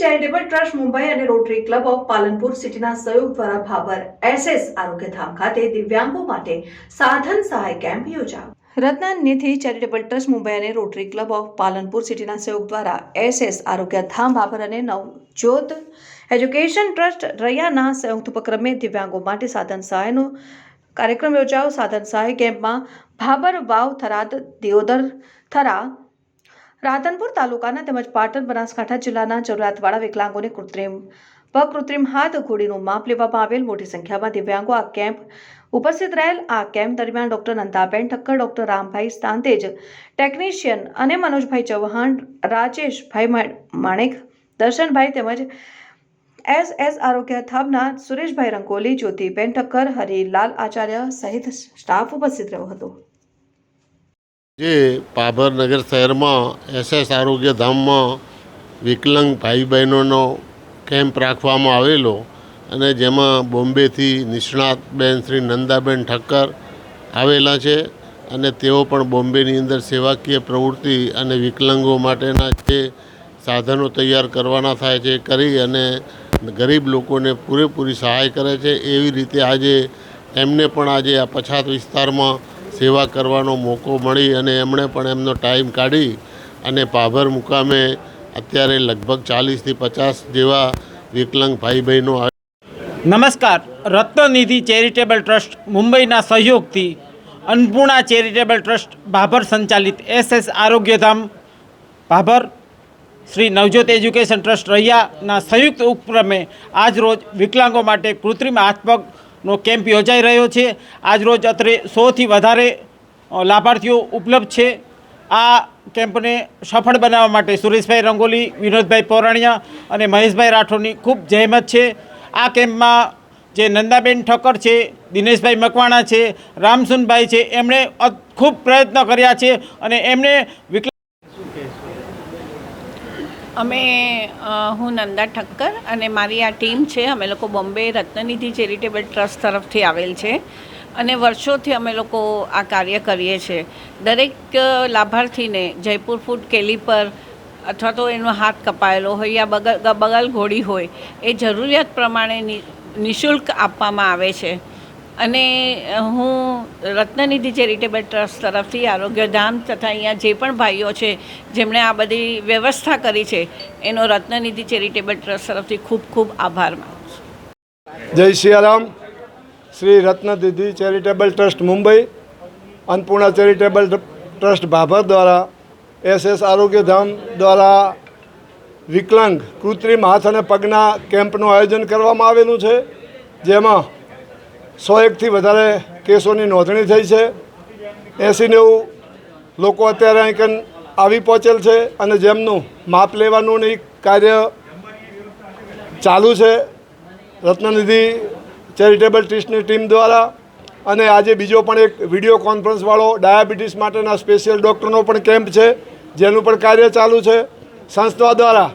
Charitable trust Mumbai અને rotary club of Palanpur સિટીના સહયોગ દ્વારા ભાભર એસએસ આરોગ્યધામ ખાતે દિવ્યાંગો માટે સાધન સહાય કેમ્પ યોજાયો. રત્નાનિધિ ચેરિટેબલ ટ્રસ્ટ મુંબઈ અને રોટરી ક્લબ ઓફ પાલનપુર સિટીના સહયોગ દ્વારા એસએસ આરોગ્ય ધામ ભાભર અને નવજોત એજ્યુકેશન ટ્રસ્ટ રૈયાના સંયુક્ત ઉપક્રમે દિવ્યાંગો માટે સાધન સહાયનો કાર્યક્રમ યોજાયો. સાધન સહાય કેમ્પમાં ભાભર વાવ થરાદ દિયોદર થરા રાધનપુર તાલુકાના તેમજ પાટણ બનાસકાંઠા જિલ્લાના જરૂરિયાતવાળા વિકલાંગોને કૃત્રિમ કૃત્રિમ હાથ ઘોડીનું માપ લેવામાં આવેલ. મોટી સંખ્યામાં દિવ્યાંગો આ કેમ્પ ઉપસ્થિત રહેલ. આ કેમ્પ દરમિયાન ડોક્ટર નંદાબેન ઠક્કર, ડોક્ટર રામભાઈસ્તાંતેજ ટેકનિશિયન અને મનોજભાઈ ચૌહાણ, રાજેશભાઈ માણેક, દર્શનભાઈ તેમજ એસ એસ આરોગ્ય થાપના, સુરેશભાઈ રંગોલી, જ્યોતિબેન ઠક્કર, હરિલાલ આચાર્ય સહિત સ્ટાફ ઉપસ્થિત રહ્યો હતો. જે પાભરનગર શહેરમાં શહેરમાં એસએસ આરોગ્ય ધામમાં વિકલાંગ ભાઈ બહેનોનો કેમ્પ રાખવામાં આવેલો અને જેમાં બોમ્બેથી નિષ્ણાત બેન શ્રી નંદાબેન ઠક્કર આવેલા છે અને તેઓ પણ બોમ્બેની અંદર સેવાકીય પ્રવૃત્તિ અને વિકલાંગો માટેના જે સાધનો તૈયાર કરવાના થાય છે કરી અને ગરીબ લોકોને પૂરેપૂરી સહાય કરે છે. એવી રીતે આજે એમને પણ આજે આ પછાત વિસ્તારમાં સેવા કરવાનો મોકો મળી અને એમણે પણ એમનો ટાઈમ કાઢી અને પાભર મુકામે અત્યારે લગભગ ચાલીસથી પચાસ જેવા વિકલાંગ ભાઈ બહેનો નમસ્કાર. રત્નનિધિ ચેરિટેબલ ટ્રસ્ટ મુંબઈના સહયોગથી અન્નપૂર્ણા ચેરિટેબલ ટ્રસ્ટ ભાભર સંચાલિત SS Arogyadham Bhabhar Shri Navjot education trust રૈયાના સંયુક્ત ઉપક્રમે આજરોજ વિકલાંગો માટે કૃત્રિમ હાથપગનો કેમ્પ યોજાઈ રહ્યો છે. આજરોજ અત્રે સોથી વધારે લાભાર્થીઓ ઉપલબ્ધ છે. આ કેમ્પને સફળ બનાવવા માટે સુરેશભાઈ રંગોલી, વિનોદભાઈ પૌરાણિયા અને મહેશભાઈ રાઠોડની ખૂબ જહેમત છે. આ કેમ્પમાં જે નંદાબેન ઠક્કર છે, દિનેશભાઈ મકવાણા છે, રામસુનભાઈ છે, એમણે ખૂબ પ્રયત્ન કર્યા છે અને એમણે અમે હું નંદા ઠક્કર અને મારી આ ટીમ છે, અમે લોકો બોમ્બે રત્નનિધિ ચેરિટેબલ ટ્રસ્ટ તરફથી આવેલ છે અને વર્ષોથી અમે લોકો આ કાર્ય કરીએ છીએ. દરેક લાભાર્થીને જયપુર ફૂડ કેલિપર અથવા તો એનો હાથ કપાયેલો હોય યા બગલ બગલ ઘોડી હોય, એ જરૂરિયાત પ્રમાણે નિઃશુલ્ક આપવામાં આવે છે. અને હું રત્નનિધિ ચેરિટેબલ ટ્રસ્ટ તરફથી આરોગ્યધામ તથા અહીંયા જે પણ ભાઈઓ છે, જેમણે આ બધી વ્યવસ્થા કરી છે, એનો રત્નનિધિ ચેરિટેબલ ટ્રસ્ટ તરફથી ખૂબ ખૂબ આભાર માનું છું. જય Siyaram Shri Ratnanidhi charitable trust Mumbai, Annapurna charitable trust Bhabhar દ્વારા એસ એસ આરોગ્યધામ દ્વારા વિકલાંગ કૃત્રિમ હાથ અને પગના કેમ્પનું આયોજન કરવામાં આવેલું છે. જેમાં સો એકથી વધારે કેસોની નોંધણી થઈ છે. એંસી નેવું લોકો અત્યારે અહીં આવી પહોંચેલ છે અને જેમનું માપ લેવાનું ને કાર્ય ચાલુ છે. રત્નનિધિ ચેરિટેબલ ટ્રસ્ટની ટીમ દ્વારા અને આજે બીજો પણ એક વીડિયો કોન્ફરન્સવાળો ડાયાબિટીસ માટેના સ્પેશિયલ ડૉક્ટરનો પણ કેમ્પ છે, જેનું પણ કાર્ય ચાલુ છે. સંસ્થા દ્વારા